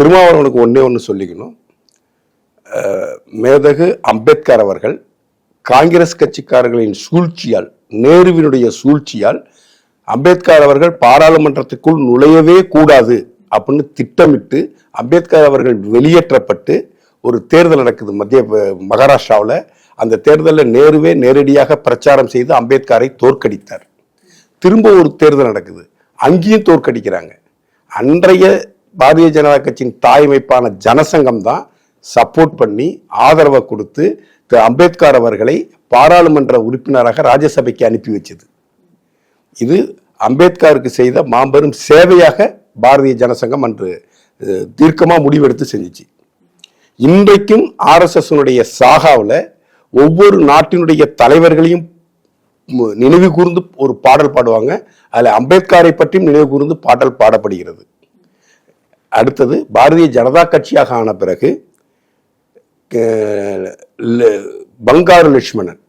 திருமாவளவனுக்கு ஒன்றே ஒன்று சொல்லிக்கணும். மேதகு அம்பேத்கர் அவர்கள் காங்கிரஸ் கட்சிக்காரர்களின் சூழ்ச்சியால் நேருவினுடைய சூழ்ச்சியால் அம்பேத்கர் அவர்கள் பாராளுமன்றத்துக்குள் நுழையவே கூடாது அப்படின்னு திட்டமிட்டு அம்பேத்கர் அவர்கள் வெளியேற்றப்பட்டு ஒரு தேர்தல் நடக்குது மத்திய மகாராஷ்டிராவில். அந்த தேர்தலில் நேருவே நேரடியாக பிரச்சாரம் செய்து அம்பேத்கரை தோற்கடித்தார். திரும்ப ஒரு தேர்தல் நடக்குது. அங்கேயும் தோற்கடிக்கிறாங்க. அன்றைய பாரதிய ஜனதா கட்சியின் தாய்மைப்பான ஜனசங்கம் தான் சப்போர்ட் பண்ணி ஆதரவை கொடுத்து திரு அம்பேத்கர் அவர்களை பாராளுமன்ற உறுப்பினராக ராஜ்யசபைக்கு அனுப்பி வச்சது. இது அம்பேத்கருக்கு செய்த மாபெரும் சேவையாக பாரதிய ஜனசங்கம் அன்று தீர்க்கமாக முடிவெடுத்து செஞ்சுச்சு. இன்றைக்கும் ஆர்எஸ்எஸ்னுடைய சாகாவில் ஒவ்வொரு நாட்டினுடைய தலைவர்களையும் நினைவு கூர்ந்து ஒரு பாடல் பாடுவாங்க. அதில் அம்பேத்கரை பற்றியும் நினைவு கூர்ந்து பாடல் பாடப்படுகிறது. அடுத்தது பாரதிய ஜனதா கட்சியாக ஆன பிறகு ல- பங்காரு லட்சுமணன்.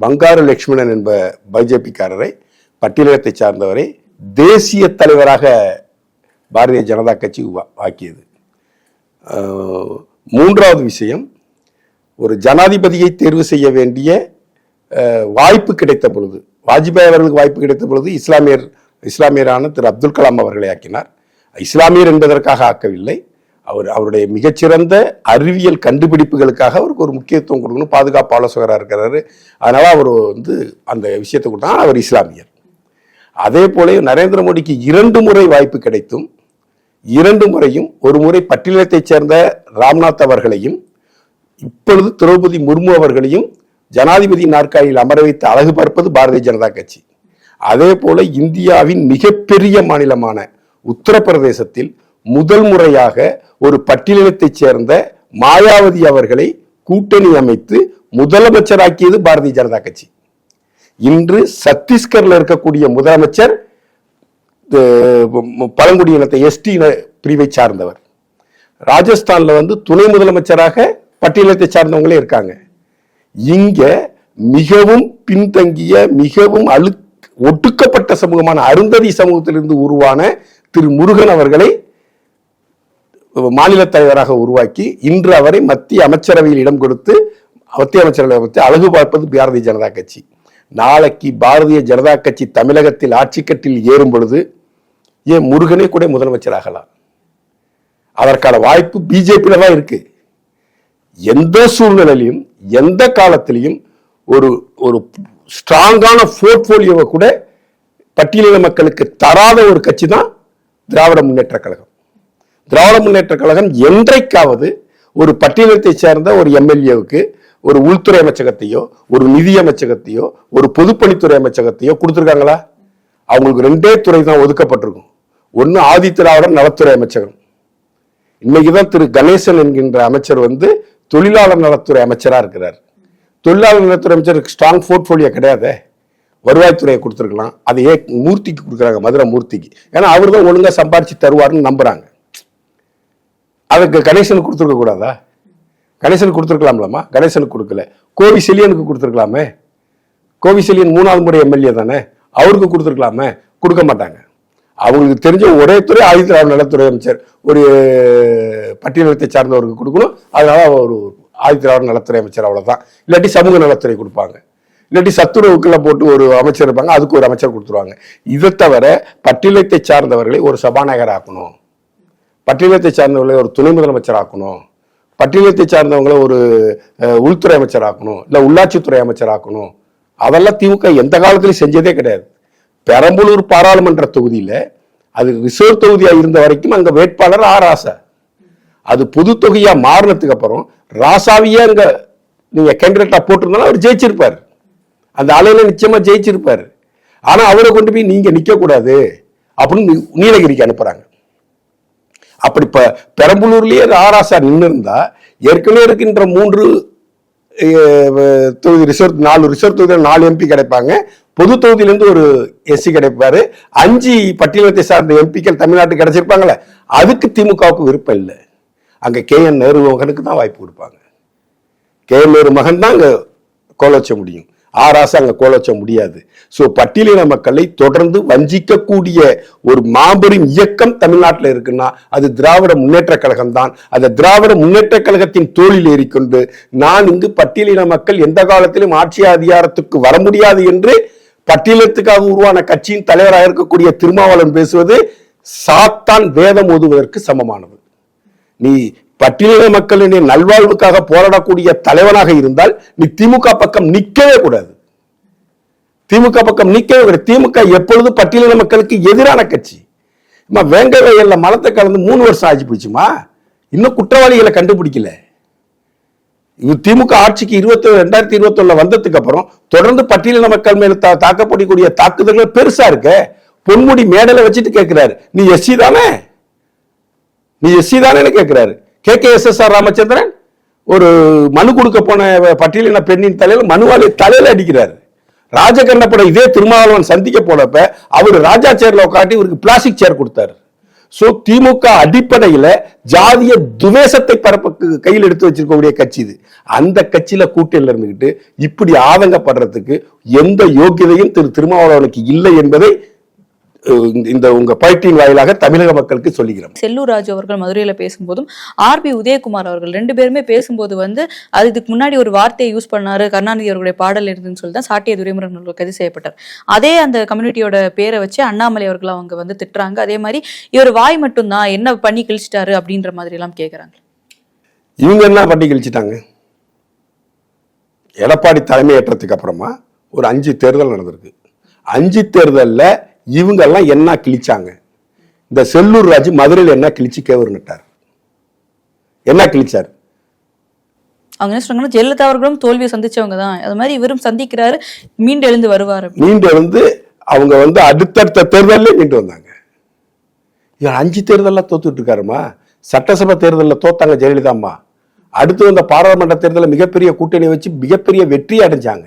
பங்காரு லட்சுமணன் என்ப பிஜேபிக்காரரை பட்டியலகத்தை சார்ந்தவரை தேசிய தலைவராக பாரதிய ஜனதா கட்சி உவா- ஆக்கியது. மூன்றாவது விஷயம் ஒரு ஜனாதிபதியை தேர்வு செய்ய வேண்டிய வாய்ப்பு கிடைத்த பொழுது வாஜ்பாய் அவர்களுக்கு வாய்ப்பு கிடைத்த பொழுது இஸ்லாமியர் இஸ்லாமியரான திரு அப்துல் கலாம் அவர்களை ஆக்கினார். இஸ்லாமியர் என்பதற்காக ஆக்கவில்லை. அவர் அவருடைய மிகச்சிறந்த அறிவியல் கண்டுபிடிப்புகளுக்காக அவருக்கு ஒரு முக்கியத்துவம் கொடுக்கணும். பாதுகாப்பு ஆலோசகராக இருக்கிறாரு. அதனால அவர் வந்து அந்த விஷயத்தை கொடுத்தா அவர் இஸ்லாமியர். அதே போல நரேந்திர மோடிக்கு இரண்டு முறை வாய்ப்பு கிடைத்தும் இரண்டு முறையும் ஒரு முறை பட்டியலத்தைச் சேர்ந்த ராம்நாத் அவர்களையும் இப்பொழுது திரௌபதி முர்மு அவர்களையும் ஜனாதிபதி நாற்காலியில் அமர வைத்து அழகு பார்ப்பது பாரதிய ஜனதா கட்சி. அதே போல இந்தியாவின் மிகப்பெரிய மாநிலமான உத்தரப்பிரதேசத்தில் முதல் முறையாக ஒரு பட்டியலினத்தைச் சேர்ந்த மாயாவதி அவர்களை கூட்டணி அமைத்து முதலமைச்சராக்கியது பாரதிய ஜனதா கட்சி. இன்று சத்தீஸ்கர்ல இருக்கக்கூடிய முதலமைச்சர் பழங்குடியினத்தை எஸ்டி பிரிவை சார்ந்தவர். ராஜஸ்தான்ல வந்து துணை முதலமைச்சராக பட்டியலத்தை சார்ந்தவங்களே இருக்காங்க. இங்க மிகவும் பின்தங்கிய மிகவும் அழு ஒடுக்கப்பட்ட சமூகமான அருந்ததி சமூகத்திலிருந்து உருவான திரு முருகன் அவர்களை மாநில தலைவராக உருவாக்கி இன்று அவரை மத்திய அமைச்சரவையில் இடம் கொடுத்து மத்திய அமைச்சரவை வைத்து அழகு பார்ப்பது பாரதிய ஜனதா கட்சி. நாளைக்கு பாரதிய ஜனதா கட்சி தமிழகத்தில் ஆட்சிக்கட்டில் ஏறும் பொழுது ஏன் முருகனே கூட முதலமைச்சர் ஆகலாம். அதற்கான வாய்ப்பு பிஜேபியில தான் இருக்கு. எந்த சூழ்நிலையிலும் எந்த காலத்திலையும் ஒரு ஒரு ஸ்ட்ராங்கான போர்ட்போலியோவை கூட பட்டியலின மக்களுக்கு தராத ஒரு கட்சி தான் திராவிட முன்னேற்ற கழகம். திராவிட முன்னேற்ற கழகம் என்றைக்காவது ஒரு பட்டியலத்தை சேர்ந்த ஒரு எம்எல்ஏவுக்கு ஒரு உள்துறை அமைச்சகத்தையோ ஒரு நிதி அமைச்சகத்தையோ ஒரு பொதுப்பணித்துறை அமைச்சகத்தையோ கொடுத்துருக்காங்களா? அவங்களுக்கு ரெண்டே துறை தான் ஒதுக்கப்பட்டிருக்கும். ஒன்று ஆதி திராவிடர் நலத்துறை அமைச்சகம். இன்னைக்குதான் திரு கணேசன் என்கின்ற அமைச்சர் வந்து தொழிலாளர் நலத்துறை அமைச்சராக இருக்கிறார். தொழிலாளர் நலத்துறை அமைச்சருக்கு ஸ்ட்ராங் போர்ட்ஃபோலியோ கிடையாதே. வருவாய்த்துறையை கொடுத்துருக்கலாம். அதை ஏ மூர்த்திக்கு கொடுக்குறாங்க மதுரை மூர்த்திக்கு. ஏன்னா அவர் தான் ஒழுங்காக சம்பாரிச்சு தருவாருன்னு நம்புறாங்க. அதுக்கு கணேசனுக்கு கொடுத்துருக்க கூடாதா? கணேசனுக்கு கொடுத்துருக்கலாம்லம்மா? கணேசனுக்கு கொடுக்கல. கோவி செலியனுக்கு கொடுத்துருக்கலாமே? கோவி செலியன் மூணாவது முறை எம்எல்ஏ தானே? அவருக்கு கொடுத்துருக்கலாமே? கொடுக்க மாட்டாங்க. அவங்களுக்கு தெரிஞ்ச ஒரே துறை ஆதித்யராவ் நலத்துறை அமைச்சர். ஒரு பட்டியலத்தை சார்ந்தவருக்கு கொடுக்கணும். அதனால ஒரு ஆதித்யராவ் நலத்துறை அமைச்சர் அவ்வளோதான் இல்லாட்டி சமூக நலத்துறை கொடுப்பாங்க. இல்லாட்டி சத்துணவுக்குள்ள போட்டு ஒரு அமைச்சர் இருப்பாங்க அதுக்கு ஒரு அமைச்சர் கொடுத்துருவாங்க. இதை தவிர பட்டியலத்தை சார்ந்தவர்களை ஒரு சபாநாயகர் ஆக்கணும். பட்டியலத்தை சார்ந்தவர்களை ஒரு துணை முதலமைச்சர் ஆக்கணும். பட்டியலத்தை சார்ந்தவங்களை ஒரு உள்துறை அமைச்சர் ஆக்கணும் இல்ல உள்ளாட்சித்துறை அமைச்சர் ஆக்கணும். அதெல்லாம் திமுக எந்த காலத்திலையும் செஞ்சதே கிடையாது. பெரம்பலூர் பாராளுமன்ற தொகுதியில அது ரிசர்வ் தொகுதியா இருந்த வரைக்கும் அங்க வேட்பாளர் ஆ ராசா. அது பொது தொகையா மாறினதுக்கு அப்புறம் ராசாவியே அங்க நீங்க கேண்டிடேட்டா போட்டிருந்தாலும் அவர் ஜெயிச்சிருப்பார். அந்த அலையில நிச்சயமா ஜெயிச்சிருப்பார். ஆனா அவரை கொண்டு போய் நீங்க நிக்க கூடாது அப்படின்னு நீலகிரிக்கு அனுப்புறாங்க. அப்படி இப்ப பெரம்பலூர்லயே ஆராசா நின்று இருந்தா ஏற்கனவே இருக்கின்ற மூன்று தொகுதி ரிசர்வ் நாலு ரிசர்வ் தொகுதியில் நாலு எம்பி கிடைப்பாங்க. பொது தொகுதியிலேருந்து ஒரு எஸ்சி கிடைப்பாரு. அஞ்சு பட்டியலத்தை சார்ந்த எம்பிக்கள் தமிழ்நாட்டுக்கு கிடைச்சிருப்பாங்களே அதுக்கு திமுகவுக்கு விருப்பம் இல்லை. அங்கே கே என் நேரு மகனுக்கு தான் வாய்ப்பு கொடுப்பாங்க. கே என் நேரு மகன் தான் அங்கே கோல வச்ச முடியும். ஆராச அங்க கோலச்ச முடியாது. சோ பட்டியலின மக்களை தொடர்ந்து வஞ்சிக்கக்கூடிய ஒரு மாபெரும் இயக்கம் தமிழ்நாட்டில் இருக்குன்னா அது திராவிட முன்னேற்ற கழகம் தான் அந்த திராவிட முன்னேற்ற கழகத்தின் தோளில் ஏறிக்கொண்டு நான் இங்கு பட்டியலின மக்கள் எந்த காலத்திலும் ஆட்சி அதிகாரத்துக்கு வர முடியாது என்று பட்டியலத்துக்காக உருவான கட்சியின் தலைவராக இருக்கக்கூடிய திருமாவளவன் பேசுவது சாத்தான் வேதம் ஓதுவதற்கு சமமானது. நீ பட்டியலின மக்களின் நல்வாழ்வுக்காக போராடக்கூடிய தலைவனாக இருந்தால் நீ திமுக பக்கம் நிற்கவே கூடாது. திமுக பக்கம் நிற்கவே கூடாது. திமுக எப்பொழுது பட்டியலின மக்களுக்கு எதிரான கட்சி? வேங்க வயல்ல மலத்தை கலந்து மூணு வருஷம் ஆச்சு போச்சுமா இன்னும் குற்றவாளிகளை கண்டுபிடிக்கல. இது திமுக ஆட்சிக்கு இருபத்தி ரெண்டாயிரத்தி இருபத்தி வந்ததுக்கு அப்புறம் தொடர்ந்து பட்டியலின மக்கள் மேல தா- தாக்கப்படக்கூடிய தாக்குதல்கள் பெருசா இருக்க. பொன்முடி மேடலை வச்சுட்டு கேட்கிறாரு நீ எஸ்சி தானே? நீ எஸ்சி தானே கேட்கிறாரு K K S S R Ramachandran ஒரு மனு கொடுக்க போன பட்டியலின பெண்ணின் தலையில? மனுவாளி தலையில் அடிக்கிறாரு. ராஜகண்ணப்பட இதே திருமாவளவன் சந்திக்க போனப்ப அவர் ராஜா சேர்ல உட்காட்டி இவருக்கு பிளாஸ்டிக் சேர் கொடுத்தாரு. ஸோ திமுக அடிப்படையில் ஜாதிய துவேஷத்தை பரப்ப கையில் எடுத்து வச்சிருக்கக்கூடிய கட்சி இது. அந்த கட்சியில் கூட்டணியில் இருந்துக்கிட்டு இப்படி ஆதங்கப்படுறதுக்கு எந்த யோக்கியதையும் திரு திருமாவளவனுக்கு இல்லை என்பதை இந்த- இந்த உங்க பயிற்சியின் வாயிலாக தமிழக மக்களுக்கு சொல்லுகிறோம் செல்லூர் ராஜு அவர்கள் மதுரையில பேசும்போதும் ஆர்பி உதயகுமார் அவர்கள் ரெண்டு பேருமே பேசும்போது வந்து அது இதுக்கு முன்னாடி ஒரு வார்த்தையை யூஸ் பண்ணாரு கருணாநிதி அவர்களுடைய பாடல் இருந்துன்னு சொல்லி தான் சாட்டிய துரைமுருகன் அவர்கள் கைது செய்யப்பட்டார். அதே அந்த கம்யூனிட்டியோட பேரை வச்சு அண்ணாமலை அவர்கள் அவங்க வந்து திட்டுறாங்க. அதே மாதிரி இவர் வாய் மட்டும்தான் என்ன பண்ணி கிழிச்சிட்டாரு? அப்படின்ற மாதிரி எல்லாம் கேக்குறாங்க. இவங்க என்ன பண்ணி கழிச்சிட்டாங்க? எடப்பாடி தலைமையேற்றத்துக்கு அப்புறமா ஒரு அஞ்சு தேர்தல் நடந்திருக்கு. அஞ்சு தேர்தல்ல இவங்க எல்லாம் என்ன கிழிச்சாங்க? இந்த செல்லூர் ராஜு மதுரையில் என்ன கிழிச்சு கேவர்னுட்டார் என்ன கிழிச்சார்? அவங்க என்ன சொல்றாங்கன்னா ஜெயலலிதா அவர்களும் தோல்வியை சந்திச்சவங்க தான். அது மாதிரி இவரும் சந்திக்கிறாரு மீண்டு எழுந்து வருவார். மீண்டு வந்து அவங்க வந்து அடுத்தடுத்த தேர்தல்ல மீண்டு வந்தாங்க. இவர் அஞ்சு தேர்தல்ல தோத்துட்டு இருக்காருமா சட்டசபை தேர்தலில் தோத்தாங்க ஜெயலலிதா அம்மா. அடுத்து வந்த பாராளுமன்ற தேர்தலில் மிகப்பெரிய கூட்டணி வச்சு மிகப்பெரிய வெற்றி அடைஞ்சாங்க.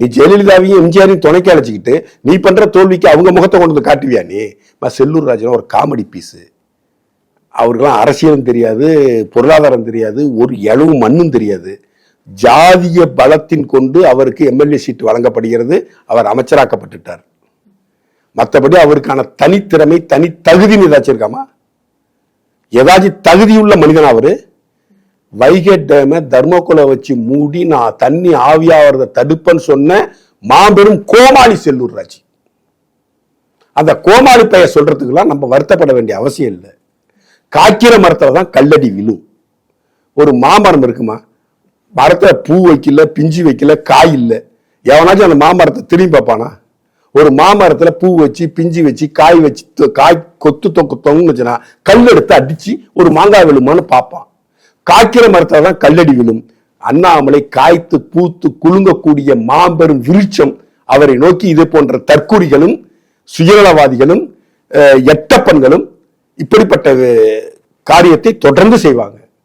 நீ ஜெயலலிதாவையும் எம்ஜிஆரையும் துணைக்கு அழைச்சிக்கிட்டு நீ பண்ற தோல்விக்கு அவங்க முகத்தை கொண்டு வந்து காட்டுவியா நீ? செல்லூர் ராஜன் ஒரு காமெடி பீஸு அவருக்கெல்லாம் அரசியலும் தெரியாது பொருளாதாரம் தெரியாது ஒரு எழவும் மண்ணும் தெரியாது. ஜாதிய பலத்தின் கொண்டு அவருக்கு எம்எல்ஏ சீட் வழங்கப்படுகிறது. அவர் அமைச்சராக்கப்பட்டுட்டார். மற்றபடி அவருக்கான தனித்திறமை தனி தகுதின்னு ஏதாச்சும் இருக்காமா ஏதாச்சும் தகுதியுள்ள மனிதனா அவரு? வைகை டேமை தர்மகுல வச்சு மூடி நான் தண்ணி ஆவியாகிறத தடுப்பேன்னு சொன்ன மாபெரும் கோமாளி செல்லூர் ராஜி. அந்த கோமாளி பெயர் சொல்றதுக்கெல்லாம் நம்ம வருத்தப்பட வேண்டிய அவசியம் இல்லை. காய்க்கிற மரத்தில் தான் கல்லடி விழும். ஒரு மாமரம் இருக்குமா? மரத்தில் பூ வைக்கல பிஞ்சு வைக்கல காய் இல்லை. எவனாச்சும் அந்த மாமரத்தை திரும்பி பார்ப்பானா? ஒரு மாமரத்தில் பூ வச்சு பிஞ்சு வச்சு காய் வச்சு தொ- காய் கொத்து தொக்கு தொங்குன்னு வச்சுனா கல் எடுத்து அடித்து ஒரு மாங்காய் விழுமான்னு பார்ப்பான். காய்க்கிற மரத்தில் தான் கல்லடி விழும். அண்ணாமலை காய்த்து பூத்து குலுங்கக்கூடிய மாபெரும் விருட்சம் அவரை நோக்கி இது போன்ற தற்குறிகளும் சுயநலவாதிகளும் எட்டப்பன்களும் இப்படிப்பட்ட காரியத்தை தொடர்ந்து செய்வாங்க.